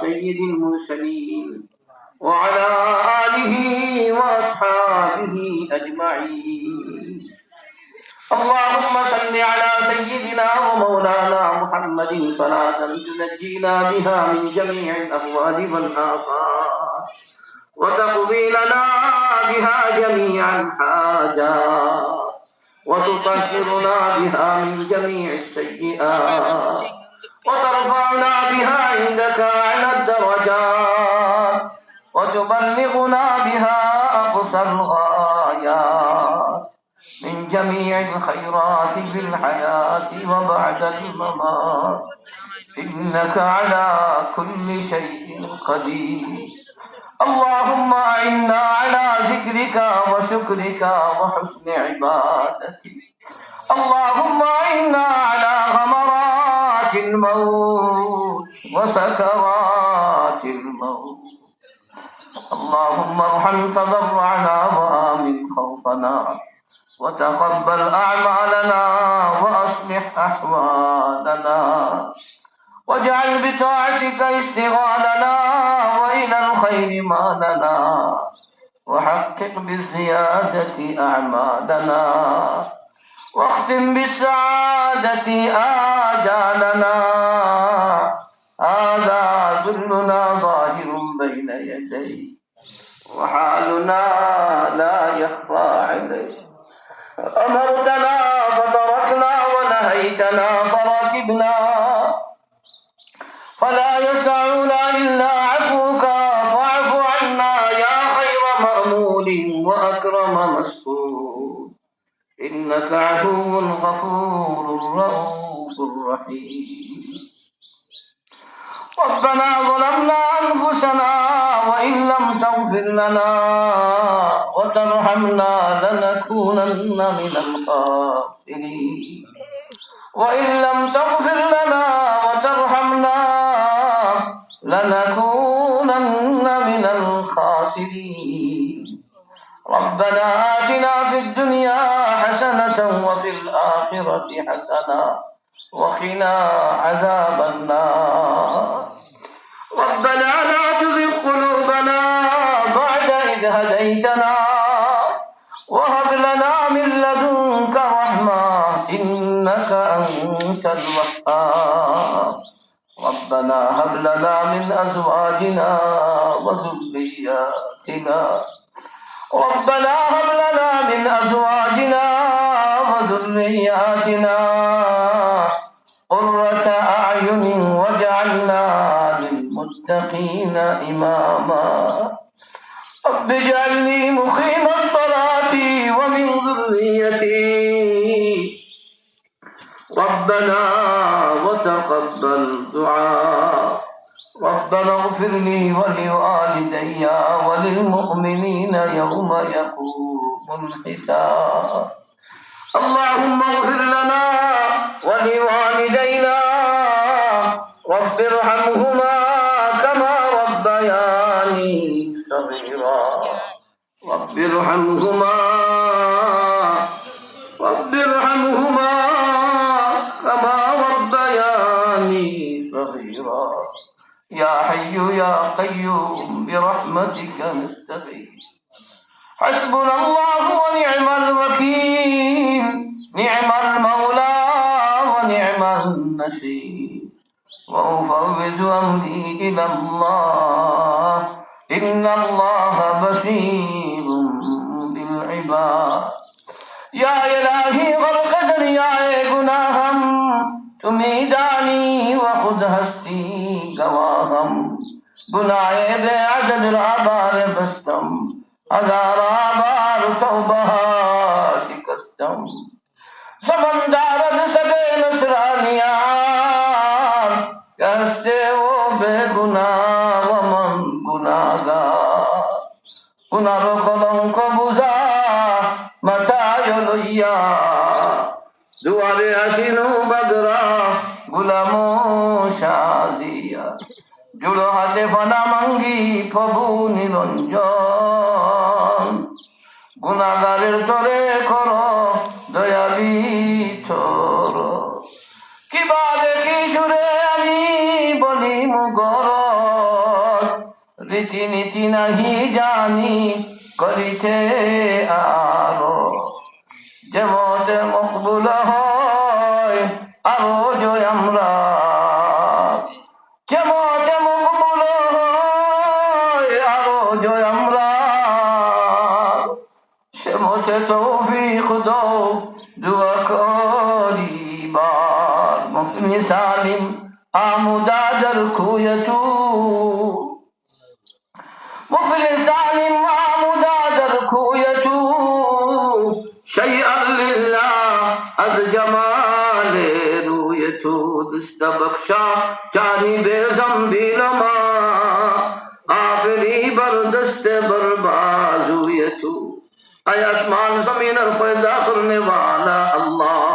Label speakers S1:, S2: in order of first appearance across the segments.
S1: سيد المرسلين وعلى آله وأصحابه أجمعين. اللهم صل على سيدنا ومولانا محمد صلاة تنجينا بها من جميع الأهوال والآفات وتقضي لنا بها جميع الحاجات وتطهرنا بها من جميع السيئات. وترفعنا بها عندك أعلى الدرجات وتبلغنا بها أقصى الغايات من جميع الخيرات في الحياة وبعد الممات. إنك على كل شيء قدير. اللهم أعنا على ذكرك وشكرك وحسن عبادتك. اللهم أعنا على غمرات الموت وسكرات الموت. اللهم ارحم تضرعنا وآمن خوفنا وتقبل أعمالنا وأصلح أحوالنا واجعل بطاعتك اشتغالنا وإلى الخير مالنا وحقق بالزيادة أعمالنا. واختم بالسعادة آجالنا. هذا ذلنا ظاهر بين يديك وحالنا لا يخفى عليك أمرتنا فتركنا ونهيتنا فركبنا فلا يسعنا إلا عفوك. فاعف عنا يا خير مأمول وأكرم مسؤول. إنك عفو غفور رؤوف رحيم. ربنا ظلمنا أنفسنا وإن لم تغفر لنا وترحمنا لنكونن من الخاسرين. وإن لم تغفر لنا وترحمنا لنكونن من الخاسرين. ربنا آتنا في الدنيا حسنة وفي الآخرة حسنة وقنا عذاب النار. ربنا لا تزغ قلوبنا بعد إذ هديتنا وهب لنا من لدنك رحمة إنك أنت الوهاب. ربنا هب لنا من أزواجنا وذرياتنا ربنا هب لنا من أزواجنا وذرياتنا قرة أعين واجعلنا للمتقين إماما. رب اجعلني مقيم الصلاة ومن ذريتي. ربنا وتقبل دعاء. ربنا اغفر لي ولوالدي وللمؤمنين يوم يقوم الحساب. اللهم اغفر لنا ولوالدينا رب ارحمهما كما ربياني صغيرا. رب ارحمهما يا حي يا قيوم برحمتك نستغيث. حسبنا الله ونعم الوكيل نعم المولى ونعم النصير وأفوض أمري إلى الله إن الله بصير بالعباد. يا إلهي غرقتني يا غناهم تميداني तुम्हें दानी বুলায়ে রে আজাদের আবারে বস্তম হাজার আবার তওবা শিকস্তম সমন্দার সদে নসরানিয়া। কাস্তে ও বেগুনাহ মন গুনাহগা গুনাহ কলঙ্ক বুঝা, মাথায় লইয়া। দুয়ারে আসিনু বাদরা গুলাম সাজিয়া। জুড়ো হাতে ফনা মাঙ্গি, প্রভু নিরঞ্জন। গুণাগারের তরে কর, দয়ালি থর কিবা দেখি সুরে আমি বলি মুগরদ রীতিনীতি নাহি জানি, করিতে আলো যেমতে মকবুল হয়, আরও شيئا لله از جمال روی تو دست بخشا جانی به زنبیل ما آفری بر دست بر بازوی تو اے آسمان زمین اور پیدا کرنے والا اللہ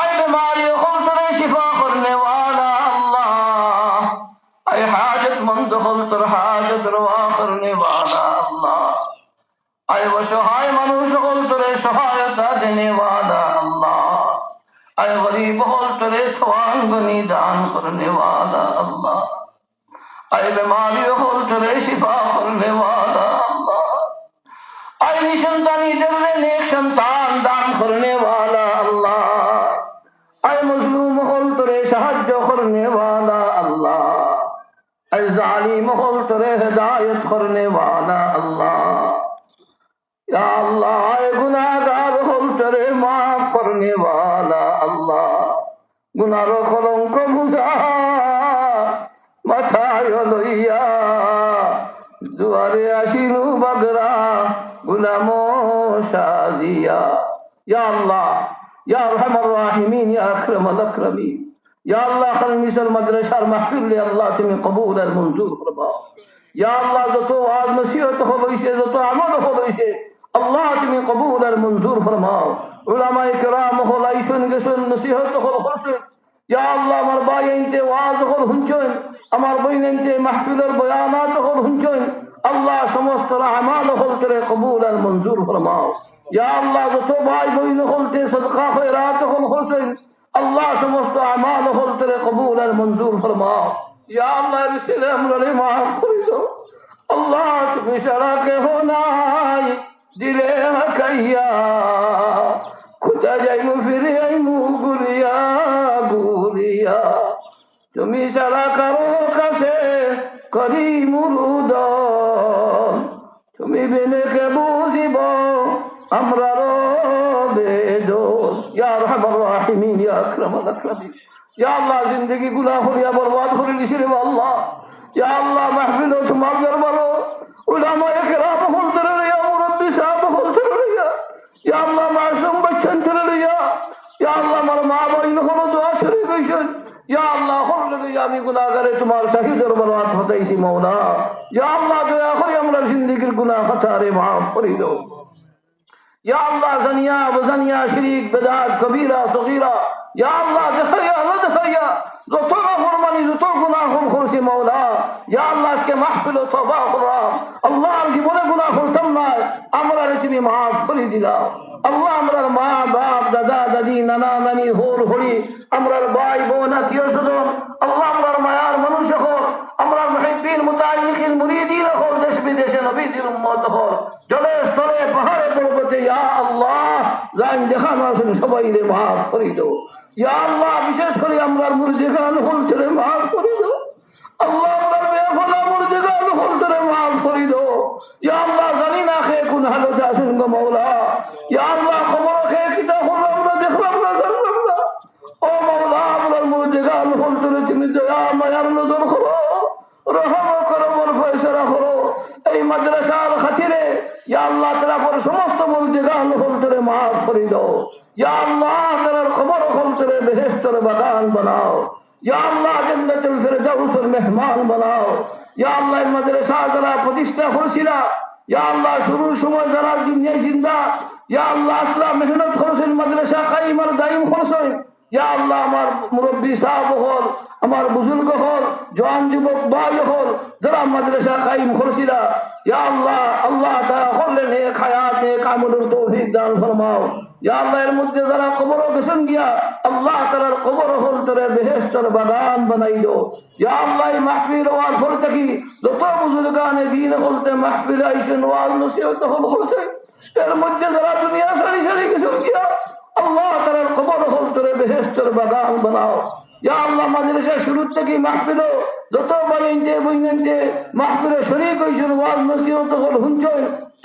S1: اے بیماری خود پر شفا کرنے والا اللہ اے حاجت مند خود پر حاجت روا کرنے والا اللہ اے وشہاد देने वाला अल्लाह अरे गरीब और परेशान बनी दान करने वाला अल्लाह अरे बीमारी और तेरे शिफा करने वाला अल्लाह अरे निशंतानी जबले नेक संतान दान करने वाला अल्लाह अरे मजलूम और तेरे सहाय करने वाला अल्लाह अरे जालिम और तेरे हिदायत करने वाला अल्लाह या अल्लाह गुनाह মাফ করনে वाला আল্লাহ গুনার কলঙ্ক বুঝা মাথায় লইয়া দুয়ারে আসিনু বাগরা গুলাম সাজিয়া ইয়া আল্লাহ ইয়া আরহামার রাহিমিন ইয়া আকরামাল আকরামিন ইয়া আল্লাহ খালমিসাল মাদ্রাসার মাহফিল আল্লাহ তুমি কবুল আর মঞ্জুর করবা ইয়া আল্লাহ যত ওয়াজ নসিহত হইছে যত আমল হইছে আল্লাহ, তুমি কবুল আর মঞ্জুর ফরমাও। উলামায়ে কেরাম হল আইসন গেছেন নসিহত হল করছেন ইয়া আল্লাহ, আমার ভাই আইনতে ওয়াজ হল হুনছেন আমার বই আইনতে মাহফিলের বয়ানাত হল হুনছেন আল্লাহ, সমস্ত রহমান হল করে কবুল আর মঞ্জুর ফরমাও। ইয়া আল্লাহ, যত ভাই বইন হলতে সদকা খয়রাত হল হোসেন আল্লাহ, সমস্ত আমাল হল করে কবুল আর মঞ্জুর ফরমাও। ইয়া আল্লাহ ছেলে আমরা মাফ করে দাও। আল্লাহ, তুমি সারা কেহ নাই। দিলে হাকাইয়া খুদা যাইমু, ফিরে আইমু গুলিয়া গুলিয়া তুমি সারা কারও কাছে করি মুরুদন তুমি বিনেকে বুঝিব, আমরা জিন্দগি গুনাহ করিয়া বরবাদ করে দিছি রে আল্লাহ। ইয়া আল্লাহ, মাহফিল তোমার দরবারো উলামা ইকরাম হল ধরে حسابك خلصنا يا يا الله ما سمع كنتر يا يا الله ما ما بين خلود أشريكشن يا الله خلنا يا مي كنا غير تمار سهيل دربارات فتى إيشي مولا يا الله جو يا خل يا مرا جندي كل كنا فتاري ما فريدو يا الله زنيا وزنيا شريك بدات كبيرة صغيرة يا الله دخيا ما دخيا زطور فرماني زطور كنا خل خلصي مولا يا الله اسكي محفل وطبا خرا الله عزيز আমরা তুমি মাফ করে দিলা আল্লাহ আমরার মা, বাপ, দাদা, দাদি, নানা, নানি হোর হরি আমরার ভাই, বোন, আত্মীয় স্বজন, আল্লাহ আমরার মায়ার মানুষ হর আমরা মহিবিন মুতালিকিন মুরিদিন হর দেশ বিদেশে নবীজির উম্মত হর জলে, স্থলে, পাহাড়ে পর্বতে, ইয়া আল্লাহ জান যেখানে সবাই রে মাফ করে দাও। ইয়া আল্লাহ, বিশেষ করে আমরার মুরজিখান হল ছেড়ে মাফ করে দাও। আল্লাহ হল ছেড়ে বেহেস্তর বাগান বানাও, ইয়া আল্লাহ জান্নাতুল ফিরদাউসের মেহমান বানাও, ইয়া আল্লাহ মাদ্রাসা যারা প্রতিষ্ঠা করেছিল, ইয়া আল্লাহ শুরুর সময় যারা দুনিয়ায় জিন্দা, ইয়া আল্লাহ আসলা মেহনত করেছেন, মাদ্রাসা কাইম আর দাইম করেছেন, ইয়া আল্লাহ আমার মুরব্বী সাহেব হল, আমার বুজুর্গ হল জওয়ান যুবক ভাই হল, যারা মাদ্রাসা কাইম করছিলা, ইয়া আল্লাহ আল্লাহ তারা করলেন হে খায়াত হে কামরুর তৌফিক দান ফরমাও। ইয়া আল্লাহ এর মধ্যে যারা কবর গেছেন গিয়া আল্লাহ তারার কবর হল তোরে বেহেস্তর বাগান বানাই দো। ইয়া আল্লাহ মাহফিল ওয়াল ফল থাকি যত বুজুর্গানে দিন হলতে মাহফিল আইসেন, ওয়াল নসিহত হল করছে এর মধ্যে যারা দুনিয়া সারি সারি গিয়া আল্লাহ তারার কবর হল তোরে বেহেস্তর বাগান বানাও। ইয়া আল্লাহ, মাদ্রাসা শুরুর থেকে মাহফিল যত বাইনতে বইনতে মাহফিলে শরীক হইছেন ওয়াজ নসিহত হল হুঞ্চন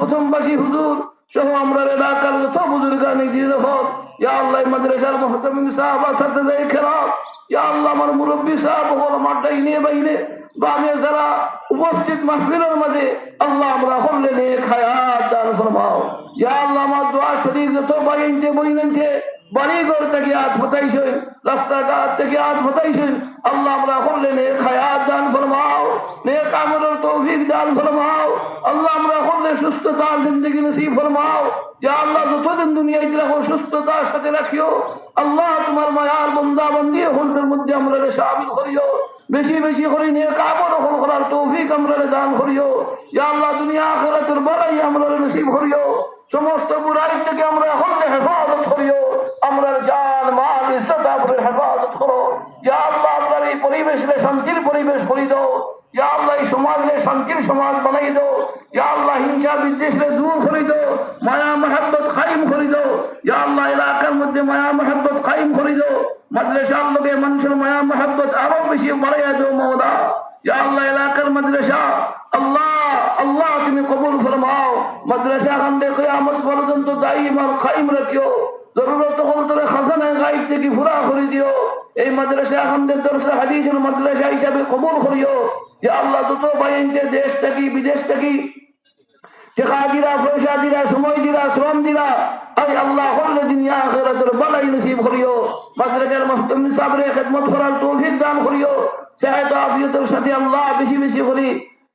S1: প্রথমবাসী হুজুর, সহ আমরা এলাকার যত বুজুর্গানি দিয়ে হল ইয়া আল্লাহ মাদ্রাসার মহতমিন সাহেব সাথে দেয় খেলাম ইয়া আল্লাহ আমার মুরব্বী সাহেব হল আমার ডাইনে বাইনে বামে যারা উপস্থিত মাহফিলের মাঝে, আল্লাহ আমরা হলে নিয়ে খায়াত দান ফরমাও। ইয়া আল্লাহ আমার দোয়া শরীর যত বাইনছে থেকে আজ ফতাইছেন রাস্তাঘাট থেকে আজ ফতাইছেন আল্লাহ আমরা হলে নিয়ে খায়াত দান ফরমাও। তৌফিক দান ফরমাও। আল্লাহ আমরা হলে সুস্থতার জিন্দগি নসিব ফরমাও। ইয়া আল্লাহ যতদিন দুনিয়ায় রাখো সুস্থতার সাথে রাখিও, আল্লাহ তোমার মায়ার বন্দা বন্দি হলদের মধ্যে আমরা শামিল করিও। বেশি বেশি করে নিয়ে কাপড় হল করার তৌফিক আমরা দান করিও। ইয়া আল্লাহ দুনিয়া আখিরাতের বড়াই আমরা নসিব করিও। সমস্ত বুড়াই থেকে আমরা হলে হেফাজত করিও। আমরা জান, মাল, ইজ্জত আমরা হেফাজত করো। ইয়া আল্লাহ আমরা এই পরিবেশ করি দাও ইয়া আল্লাহ এই শান্তির সমাজ বানাই দাও ইয়া আল্লাহ হিংসা বিদ্বেষে দূর করে দাও মায়া মহাব্বত কায়েম করে দাও ইয়া আল্লাহ এলাকার মধ্যে মায়া মহাব্বত কায়েম করে দাও মাদ্রাসার লোকে মানুষের মায়া মহাব্বত আরও বেশি বাড়াইয়া দাও মৌলা ইয়া আল্লাহ এলাকার মাদ্রাসা, আল্লাহ আল্লাহ তুমি কবুল ফরমাও। মাদ্রাসা খান দেখে কিয়ামত পর্যন্ত দায়ীম আর কায়েম রাখিও। জরুরত হল তোরে খাজানায় গাইব থেকে ফুরা করে দিও। এই মাদ্রাসা এখন দর্শে হাদিসের মাদ্রাসা হিসাবে কবুল করিও। যে আল্লাহ দুটো বাইনতে দেশ থাকি, বিদেশ থাকি টেকা দিরা পয়সা দিরা, সময় দিরা, শ্রম দিরা, আই আল্লাহ হল্লে দুনিয়া আখিরাতের বালাই নসিব করিও। মাদ্রাসার মুহতামিম সাহেবের খেদমত করার তৌফিক দান করিও। সাহেব আফিয়তের সাথে আল্লাহ বেশি বেশি করি।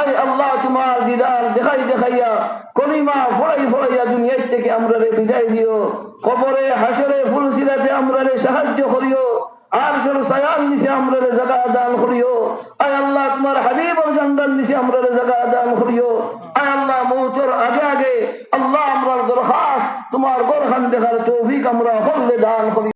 S1: আই আল্লাহ তোমার দিদার দেখাই দেখাইয়া কলিমা ফড়াই ফড়াইয়া দুনিয়ার থেকে আমরা রে বিদায় দিও কবরে, হাসরে ফুলসিরাতে আমরা রে সাহায্য করিও। আর আমরা রে জায়গা দান আল্লাহ তোমার রে জায়গা দান আগে আগে আল্লাহ দরখাস্ত, তোমার গোরখান দেখার তৌফিক আমরা হলে দান করি।